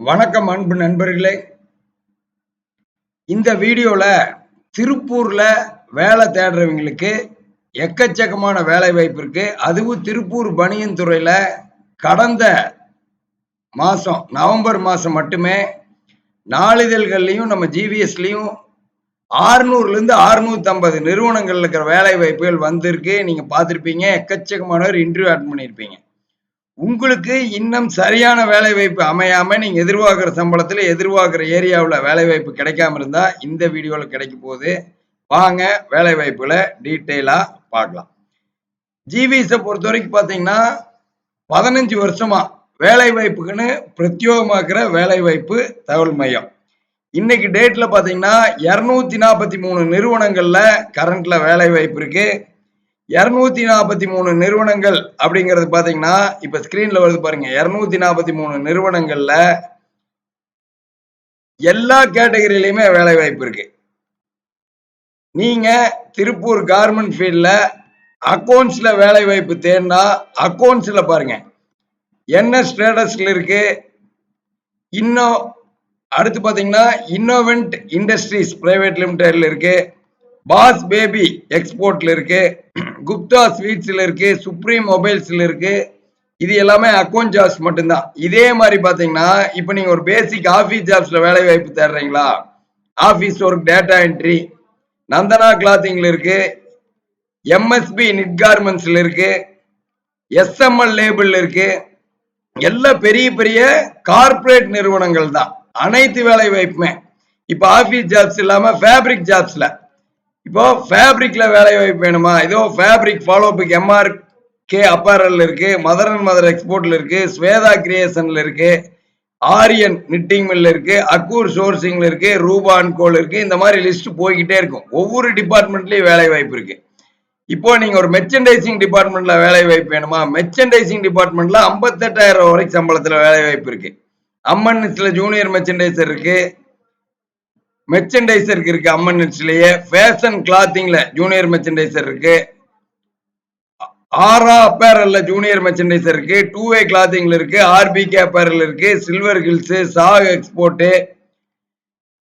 வணக்கம் அன்பு நண்பர்களே. இந்த வீடியோல திருப்பூர்ல வேலை தேடுறவங்களுக்கு எக்கச்சக்கமான வேலை வாய்ப்பு இருக்கு. அதுவும் திருப்பூர் பனியன் துறையில கடந்த மாசம் நவம்பர் மாசம் மட்டுமே நாளிதழ்கள்லையும் நம்ம ஜிவிஎஸ்லயும் ஆறுநூறுல இருந்து அறுநூத்தி ஐம்பது இருக்கிற வேலை வாய்ப்புகள் வந்திருக்கு. நீங்க எக்கச்சக்கமான எக்கச்சக்கமானவர் இன்டர்வியூ அட்டன் பண்ணியிருப்பீங்க உங்களுக்கு இன்னும் சரியான வேலை வாய்ப்பு அமையாம நீங்க எதிர்பார்க்குற சம்பளத்துல எதிர்பார்க்குற ஏரியாவில் வேலை வாய்ப்பு கிடைக்காம இருந்தா இந்த வீடியோல கிடைக்க போகுது. வாங்க வேலை டீட்டெயிலாக டீட்டெயிலா பார்க்கலாம். ஜிவிஸை பொறுத்த வரைக்கும் பார்த்தீங்கன்னா பதினஞ்சு வருஷமா வேலை வாய்ப்புக்குன்னு பிரத்யோகமாக்குற வேலை வாய்ப்பு தகவல் மையம். இன்னைக்கு டேட்ல பார்த்தீங்கன்னா இரநூத்தி நாற்பத்தி மூணு நிறுவனங்கள்ல கரண்ட்ல வேலை வாய்ப்பு இருக்கு. இருநூத்தி நாற்பத்தி மூணு நிறுவனங்கள் அப்படிங்கிறது பாத்தீங்கன்னா இப்ப ஸ்கிரீன்ல வருது பாருங்க. இருநூத்தி நாற்பத்தி மூணு நிறுவனங்கள்ல எல்லா கேட்டகரியிலையுமே வேலை வாய்ப்பு இருக்கு. நீங்க திருப்பூர் கார்மெண்ட் ஃபீல்ட்ல அக்கௌண்ட்ஸ்ல வேலை வாய்ப்பு தேடினா அக்கௌண்ட்ஸ்ல பாருங்க. என்ன ஸ்டேட்டஸ்ல இருக்கு? இன்னும் அடுத்து பாத்தீங்கன்னா இன்னோவென்ட் இண்டஸ்ட்ரீஸ் பிரைவேட் லிமிடெட்ல இருக்கு. பாஸ் பேபி எக்ஸ்போர்ட்ல இருக்கு. குப்தா ஸ்வீட்ஸ்ல இருக்கு சுப்ரீம் மொபைல்ஸ்ல இருக்கு. இது எல்லாமே அக்கௌண்ட் ஜாப்ஸ் மட்டும்தான். இதே மாதிரி பாத்தீங்கன்னா இப்போ நீங்க ஒரு பேசிக் ஆஃபீஸ் ஜாப்ஸ்ல வேலை வாய்ப்பு தேடுறீங்களா? Office work data entry Nandana கிளாத்திங்ல இருக்கு. எம்எஸ்பி நிட் கார்மெண்ட்ஸ்ல இருக்கு. எஸ்எம்எல் லேபிள் இருக்கு. எல்லா பெரிய பெரிய கார்ப்பரேட் நிறுவனங்கள் தான். அனைத்து வேலை வாய்ப்புமே. இப்போ ஆஃபீஸ் ஜாப்ஸ் இல்லாம ஃபேப்ரிக் ஜாப்ஸ்ல இப்போ ஃபேப்ரிக்ல வேலை வாய்ப்பு வேணுமா? இதோ fabric follow pick MR K apparel இருக்கு மதர் அண்ட் மதர் எக்ஸ்போர்ட்ல இருக்கு ஸ்வேதா கிரியேஷன்ல இருக்கு ஆரியன் நிட்டிங் மில் இருக்கு அக்கூர் சோர்சிங்ல இருக்கு அண்ட் கோல் இருக்கு இந்த மாதிரி லிஸ்ட் போய்கிட்டே இருக்கும். ஒவ்வொரு டிபார்ட்மெண்ட்லயும் வேலை வாய்ப்பு இருக்கு. இப்போ நீங்க ஒரு மெர்ச்சன்டைசிங் டிபார்ட்மெண்ட்ல வேலை வாய்ப்பு வேணுமா? மெர்ச்சன்டைசிங் டிபார்ட்மெண்ட்ல ஐம்பத்தெட்டாயிரம் வரைக்கும் சம்பளத்துல வேலை வாய்ப்பு இருக்கு. அம்மன்ஸ்ல ஜூனியர் மெர்ச்சன்டைசர் இருக்கு. மெர்ச்சன்டைசருக்கு இருக்கு அம்மன்ஸ்லயே ஃபேஷன் கிளாத்திங்ல ஜூனியர் மெர்ச்சன்டைசர் இருக்கு. ஆரா அப்பேரல்ல ஜூனியர் மெர்ச்சன்டைசர் இருக்கு. டூ வே கிளாத்திங்ல இருக்கு. ஆர்பிகே அப்பேரல் இருக்கு. சில்வர் ஹில்ஸ் சாக் எக்ஸ்போர்ட்டு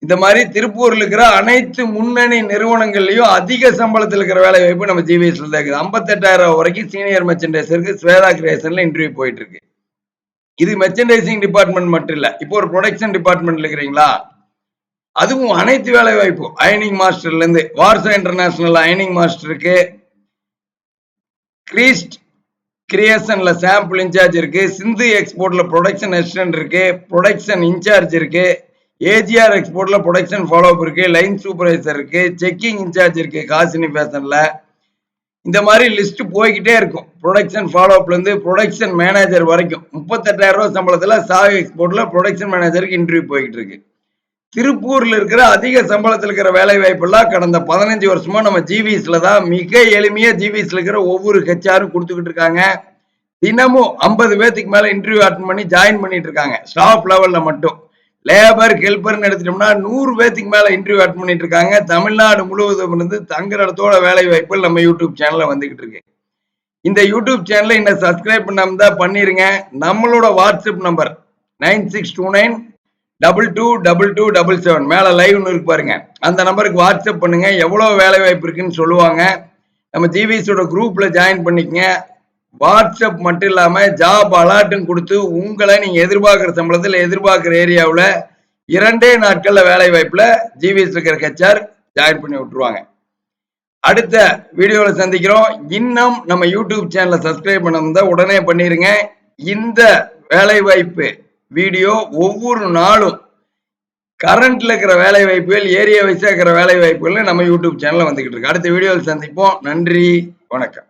இந்த மாதிரி திருப்பூர்ல இருக்கிற அனைத்து முன்னணி நிறுவனங்கள்லயும் அதிக சம்பளத்தில் இருக்கிற வேலை வாய்ப்பு நம்ம ஜிவிஎஸ்ல தான் இருக்குது. ஐம்பத்தெட்டாயிரம் வரைக்கும் சீனியர் மெர்ச்சன்டைசருக்கு ஸ்வேதா கிரியேஷன்ல இன்டர்வியூ போயிட்டு இருக்கு. இது மெர்ச்சன்டைசிங் டிபார்ட்மெண்ட் மட்டும் இல்ல. இப்போ ஒரு ப்ரொடக்ஷன் டிபார்ட்மெண்ட்ல இருக்கிறீங்களா? அதுவும் அனைத்து வேலை வாய்ப்பு அயனிங் மாஸ்டர்ல இருந்து வார்சா இன்டர்நேஷனல் அயனிங் மாஸ்டருக்கு கிரீஸ்ட் கிரியேஷன்ல சாம்பிள் இன்சார்ஜ் இருக்கு. சிந்து எக்ஸ்போர்ட்ல ப்ரொடக்ஷன் அசிஸ்டன்ட் இருக்கு. ப்ரொடக்ஷன் இன்சார்ஜ் இருக்கு. ஏஜிஆர் எக்ஸ்போர்ட்ல ப்ரொடக்ஷன் ஃபாலோ இருக்கு. லைன் சூப்பர்வைசர் இருக்கு. செக்கிங் இன்சார்ஜ் இருக்கு காசினி ஃபேஷன்ல இந்த மாதிரி லிஸ்ட் போய்கிட்டே இருக்கும். ப்ரொடக்ஷன் ஃபாலோஅப்ல இருந்து ப்ரொடக்ஷன் மேனேஜர் வரைக்கும். முப்பத்தெட்டாயிரம் ரூபாய் சம்பளத்துல சாவி எக்ஸ்போர்ட்ல ப்ரொடக்ஷன் மேனேஜருக்கு இன்டர்வியூ போய்கிட்டு இருக்கு. திருப்பூர்ல இருக்கிற அதிக சம்பளத்தில் இருக்கிற வேலை வாய்ப்பெல்லாம் கடந்த பதினஞ்சு வருஷமா நம்ம ஜிவிஎஸ்ல தான் மிக எளிமையா ஜிவிஎஸ்ல இருக்கிற ஒவ்வொரு ஹெச்ஆரும் கொடுத்துக்கிட்டு இருக்காங்க. தினமும் ஐம்பது பேத்துக்கு மேல இன்டர்வியூ அட்டன் பண்ணி ஜாயின் பண்ணிட்டு இருக்காங்க. ஸ்டாஃப் லெவல்ல மட்டும். லேபர் ஹெல்பர்னு எடுத்துட்டோம்னா நூறு பேத்துக்கு மேல இன்டர்வியூ அட்டன் பண்ணிட்டு இருக்காங்க. தமிழ்நாடு முழுவதும் இருந்து தங்குற இடத்தோட வேலை வாய்ப்புகள் நம்ம யூடியூப் சேனல்ல வந்துகிட்டு இருக்கு. இந்த யூடியூப் சேனலை இன்னும் சப்ஸ்கிரைப் பண்ணாம தான் பண்ணிருங்க. நம்மளோட WhatsApp number nine six two nine double two double two double seven மேலே லைவ்னு இருக்கு பாருங்க. அந்த நம்பருக்கு வாட்ஸ்அப் பண்ணுங்க. எவ்வளோ வேலை வாய்ப்பு இருக்குன்னு சொல்லுவாங்க. நம்ம ஜிவிஸோட குரூப்ல ஜாயின் பண்ணிக்கங்க. வாட்ஸ்அப் மட்டும் இல்லாம ஜாப் அலாட்டும் கொடுத்து உங்களை நீங்க எதிர்பார்க்குற சம்பளத்தில் எதிர்பார்க்குற ஏரியாவில் இரண்டே நாட்களில் வேலை வாய்ப்பில் ஜிவிஎஸ் இருக்கிற ஹெச்ஆர் ஜாயின் பண்ணி விட்டுருவாங்க. அடுத்த வீடியோவில் சந்திக்கிறோம். இன்னும் நம்ம யூடியூப் சேனலை சப்ஸ்கிரைப் பண்ண உடனே பண்ணிடுங்க இந்த வேலை வாய்ப்பு வீடியோ ஒவ்வொரு நாளும் கரண்ட்ல இருக்கிற வேலை வாய்ப்புகள் ஏரியா வைஸா இருக்கிற வேலை வாய்ப்புகள்னு நம்ம யூடியூப் சேனல்ல வந்துகிட்டு இருக்கு. அடுத்த வீடியோவில் சந்திப்போம். நன்றி. வணக்கம்.